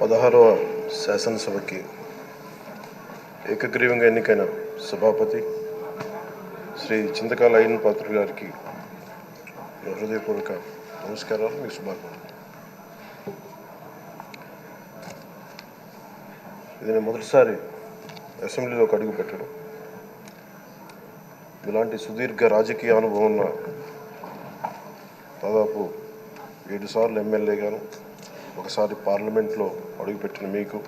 పదహారవ శాసనసభకి ఏకగ్రీవంగా ఎన్నికైన సభాపతి శ్రీ చింతకాల అయ్యన్ పాత్ర గారికి హృదయపూర్వక నమస్కారాలు మీకు శుభాకాంక్షలు. ఇది నేను మొదటిసారి అసెంబ్లీలోకి అడుగు పెట్టడం. ఇలాంటి సుదీర్ఘ రాజకీయ అనుభవం ఉన్న దాదాపు ఏడు సార్లు ఎమ్మెల్యేగాను ఒకసారి పార్లమెంట్లో అడుగుపెట్టిన మీకు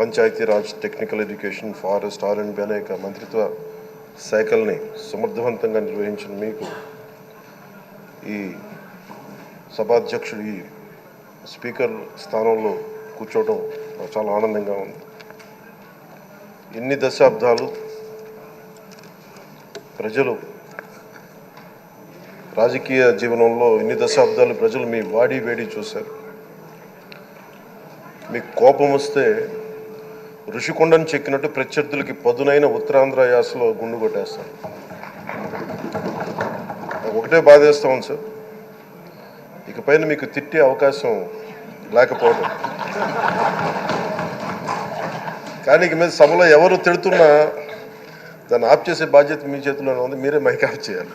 Panchayati Raj technical education forest R and B అనేక మంత్రిత్వ శాఖల్ని సమర్థవంతంగా నిర్వహించిన మీకు ఈ సభాధ్యక్షుడు ఈ స్పీకర్ స్థానంలో కూర్చోవడం చాలా ఆనందంగా ఉంది. ఎన్ని దశాబ్దాలు ప్రజలు రాజకీయ జీవనంలో ఎన్ని దశాబ్దాలు ప్రజలు మీ వాడి వేడి చూశారు. మీకు కోపం వస్తే ఋషికొండను చెక్కినట్టు ప్రత్యర్థులకి పదునైన ఉత్తరాంధ్ర యాసలో గుండు కొట్టేస్తాను ఒకటే బాధేస్తాం సార్. ఇకపైన మీకు తిట్టే అవకాశం లేకపోవడం. కానీ ఇక మీద సభలో ఎవరు తిడుతున్నా దాన్ని ఆఫ్ చేసే బాధ్యత మీ చేతిలోనే ఉంది. మీరే మైక్ ఆఫ్ చేయాలి.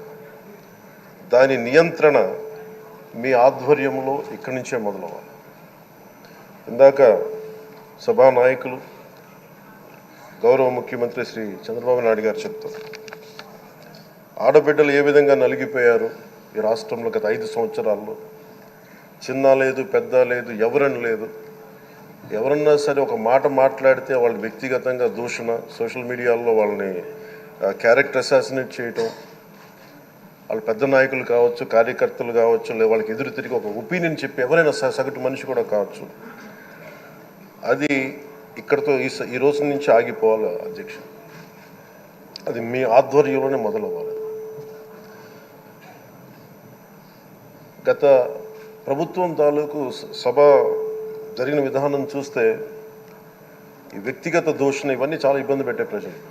దాని నియంత్రణ మీ ఆధ్వర్యంలో ఇక్కడి నుంచే మొదలవ్వాలి. ఇందాక సభా నాయకులు గౌరవ ముఖ్యమంత్రి శ్రీ చంద్రబాబు నాయుడు గారు చెప్తారు ఆడబిడ్డలు ఏ విధంగా నలిగిపోయారు ఈ రాష్ట్రంలో గత ఐదు సంవత్సరాల్లో? చిన్న లేదు పెద్ద లేదు ఎవరని లేదు. ఎవరన్నా సరే ఒక మాట మాట్లాడితే వాళ్ళు వ్యక్తిగతంగా దూషణ సోషల్ మీడియాలో వాళ్ళని క్యారెక్టర్ అసాసినేట్ చేయటం వాళ్ళు పెద్ద నాయకులు కావచ్చు కార్యకర్తలు కావచ్చు లేదా వాళ్ళకి ఎదురు తిరిగి ఒక ఒపీనియన్ చెప్పి ఎవరైనా స- సగటు మనిషి కూడా కావచ్చు. అది ఇక్కడతో ఈ స- ఈ రోజు నుంచి ఆగిపోవాలి అధ్యక్ష. అది మీ ఆధ్వర్యంలోనే మొదలవ్వాలి. గత ప్రభుత్వం తాలూకు సభ జరిగిన విధానం చూస్తే ఈ వ్యక్తిగత దూషణ ఇవన్నీ చాలా ఇబ్బంది పెట్టే ప్రజలు.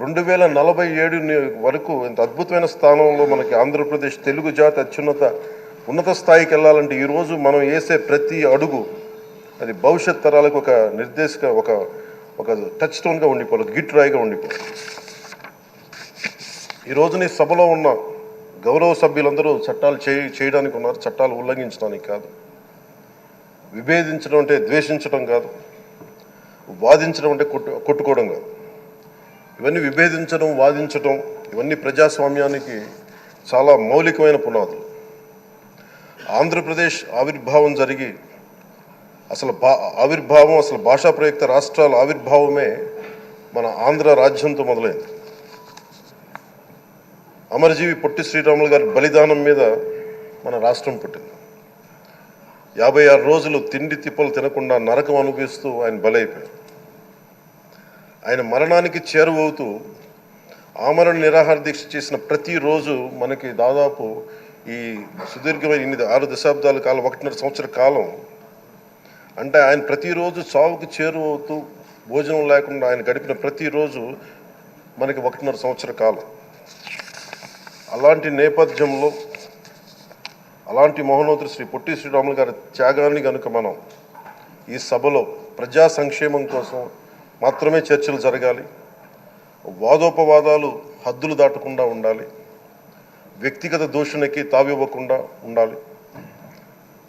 రెండు వేల నలభై ఏడు వరకు ఇంత అద్భుతమైన స్థానంలో మనకి ఆంధ్రప్రదేశ్ తెలుగు జాతి అత్యున్నత ఉన్నత స్థాయికి వెళ్ళాలంటే ఈరోజు మనం వేసే ప్రతి అడుగు అది భవిష్యత్ తరాలకు ఒక నిర్దేశక ఒక ఒక టచ్ స్టోన్గా ఉండిపోవాలి గిట్ రాయిగా ఉండిపోవాలి ఈ నీ సభలో ఉన్న గౌరవ సభ్యులందరూ చట్టాలు చే చేయడానికి ఉన్నారు చట్టాలు ఉల్లంఘించడానికి కాదు. విభేదించడం అంటే ద్వేషించడం కాదు. వాదించడం అంటే కొట్టు కొట్టుకోవడం కాదు. ఇవన్నీ విభేదించడం వాదించడం ఇవన్నీ ప్రజాస్వామ్యానికి చాలా మౌలికమైన పునాదులు. ఆంధ్రప్రదేశ్ ఆవిర్భావం జరిగి అసలు భా ఆవిర్భావం అసలు భాషా ప్రయుక్త రాష్ట్రాల ఆవిర్భావమే మన ఆంధ్ర రాజ్యంతో మొదలైంది. అమరజీవి పొట్టి శ్రీరాములు గారి బలిదానం మీద మన రాష్ట్రం పుట్టింది. యాభై ఆరు రోజులు తిండి తిప్పలు తినకుండా నరకం అనుభవిస్తూ ఆయన బలైపోయారు. ఆయన మరణానికి చేరువవుతూ ఆమరణ నిరాహార దీక్ష చేసిన ప్రతిరోజు మనకి దాదాపు ఈ సుదీర్ఘమైన ఇన్ని ఆరు దశాబ్దాల కాలం ఒకటిన్నర సంవత్సర కాలం. అంటే ఆయన ప్రతిరోజు చావుకు చేరువవుతూ భోజనం లేకుండా ఆయన గడిపిన ప్రతిరోజు మనకి ఒకటిన్నర సంవత్సర కాలం. అలాంటి నేపథ్యంలో అలాంటి మహోన్నతుడు శ్రీ పొట్టి శ్రీరాములు గారి త్యాగాన్ని కనుక మనం ఈ సభలో ప్రజా సంక్షేమం కోసం మాత్రమే చర్చలు జరగాలి. వాదోపవాదాలు హద్దులు దాటకుండా ఉండాలి. వ్యక్తిగత దూషణకి తావివ్వకుండా ఉండాలి.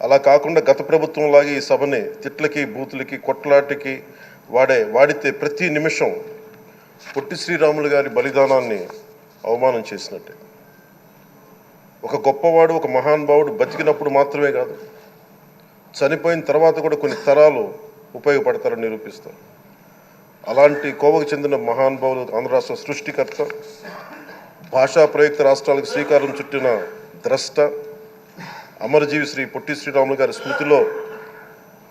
అలా కాకుండా గత ప్రభుత్వంలాగే ఈ సభని తిట్లకి బూతులకి కొట్లాటికి వాడే వాడితే ప్రతి నిమిషం పొట్టి శ్రీరాములు గారి బలిదానాన్ని అవమానం చేసినట్టే. ఒక గొప్పవాడు ఒక మహానుభావుడు బతికినప్పుడు మాత్రమే కాదు చనిపోయిన తర్వాత కూడా కొన్ని తరాలు ఉపయోగపడతారని నిరూపిస్తారు. అలాంటి కోవకు చెందిన మహానుభావులు ఆంధ్ర రాష్ట్ర సృష్టికర్త భాషా ప్రయుక్త రాష్ట్రాలకు శ్రీకారం చుట్టిన ద్రష్ట అమరజీవి శ్రీ పొట్టి శ్రీరాములు గారి స్మృతిలో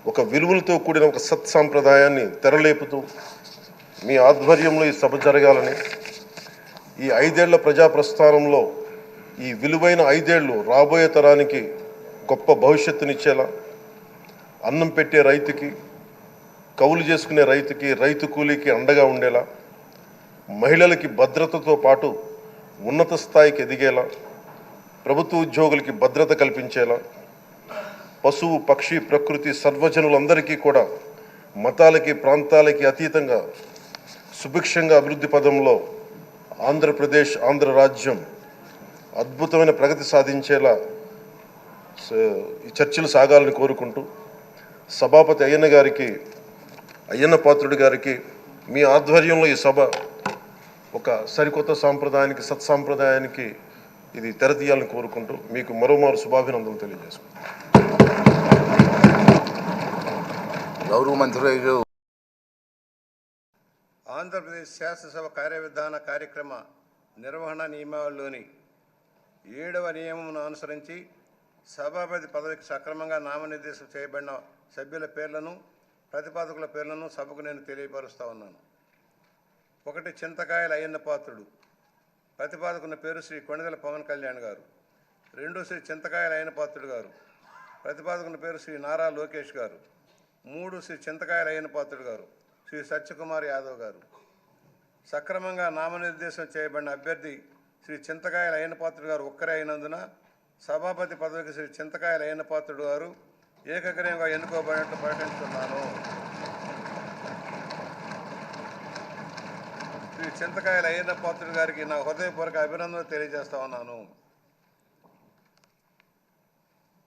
ఒక విలువలతో కూడిన ఒక సత్సాంప్రదాయాన్ని తెరలేపుతూ మీ ఆధ్వర్యంలో ఈ సభ జరగాలని ఈ ఐదేళ్ళ ప్రజా ప్రస్థానంలో ఈ విలువైన ఐదేళ్ళు రాబోయే తరానికి గొప్ప భవిష్యత్తునిచ్చేలా అన్నం పెట్టే రైతుకి కౌలు చేసుకునే రైతుకి రైతు కూలీకి అండగా ఉండేలా మహిళలకి భద్రతతో పాటు ఉన్నత స్థాయికి ఎదిగేలా ప్రభుత్వ ఉద్యోగులకి భద్రత కల్పించేలా పశువు పక్షి ప్రకృతి సర్వజనులందరికీ కూడా మతాలకి ప్రాంతాలకి అతీతంగా సుభిక్షంగా అభివృద్ధి పదంలో ఆంధ్రప్రదేశ్ ఆంధ్ర రాజ్యం అద్భుతమైన ప్రగతి సాధించేలా ఈ చర్చలు సాగాలని కోరుకుంటూ సభాపతి అయ్యన్న గారికి అయ్యన్న పాత్రుడి గారికి మీ ఆధ్వర్యంలో ఈ సభ ఒక సరికొత్త సాంప్రదాయానికి సత్సాంప్రదాయానికి ఇది తెరతీయాలని కోరుకుంటూ మీకు మరోమారు శుభాభినందనలు తెలియజేసుకుంటాను గౌరవ మంత్రులు ఆంధ్రప్రదేశ్ శాసనసభ కార్యవిధాన కార్యక్రమ నిర్వహణ నియమావళిలోని ఏడవ నియమమును అనుసరించి సభాపతి పదవికి సక్రమంగా నామనిర్దేశం చేయబడిన సభ్యుల పేర్లను ప్రతిపాదకుల పేర్లను సభకు నేను తెలియపరుస్తూ ఉన్నాను. ఒకటి చింతకాయల అయ్యన్న పాత్రుడు. ప్రతిపాదకున్న పేరు శ్రీ కొణిదెల పవన్ కళ్యాణ్ గారు. రెండు శ్రీ చింతకాయల అయ్యన పాత్రుడు గారు. ప్రతిపాదకున్న పేరు శ్రీ నారా లోకేష్ గారు. మూడు శ్రీ చింతకాయల అయ్యన పాత్రుడు గారు. శ్రీ సత్యకుమార్ యాదవ్ గారు. సక్రమంగా నామనిర్దేశం చేయబడిన అభ్యర్థి శ్రీ చింతకాయల అయ్యనపాత్రుడు గారు ఒక్కరే అయినందున సభాపతి పదవికి శ్రీ చింతకాయల అయ్యనపాత్రుడు గారు ఏకగ్రయంగా ఎన్నుకోబడినట్లు ప్రకటిస్తున్నాను. శ్రీ చింతకాయల అయ్యనపాత్రుడు గారికి నా హృదయపూర్వక అభినందనలు తెలియజేస్తా ఉన్నాను.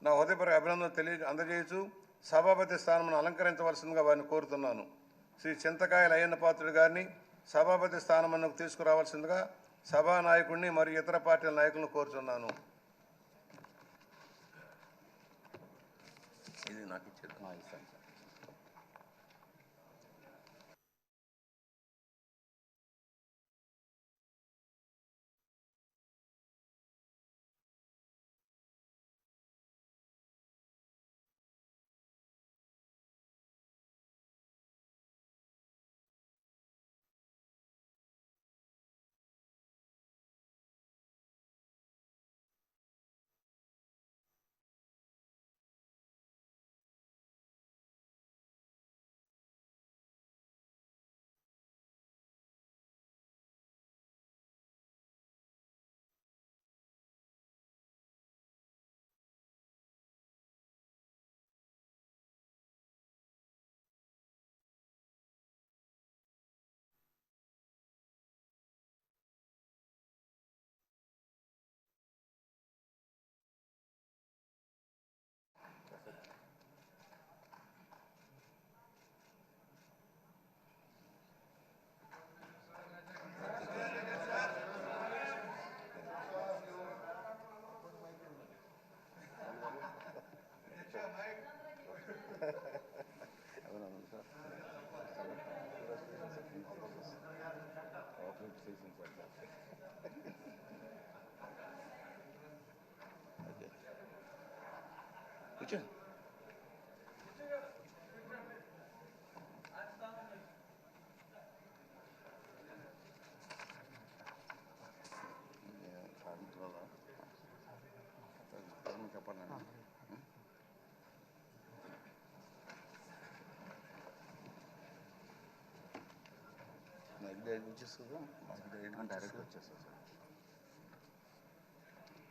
నా హృదయపూర్వక అభినందనలు తెలియ అందజేయచ్చు సభాపతి స్థానమును అలంకరించవలసిందిగా వారిని కోరుతున్నాను. శ్రీ చింతకాయల అయ్యన్న పాత్రుడు గారిని సభాపతి స్థానమునకు తీసుకురావాల్సిందిగా సభా నాయకుడిని మరియు ఇతర పార్టీల నాయకులను కోరుతున్నాను నాకు ఇచ్చేది డైరెక్ట్ వచ్చేస్తుందా డైరెక్ట్ వచ్చేస్తా సార్.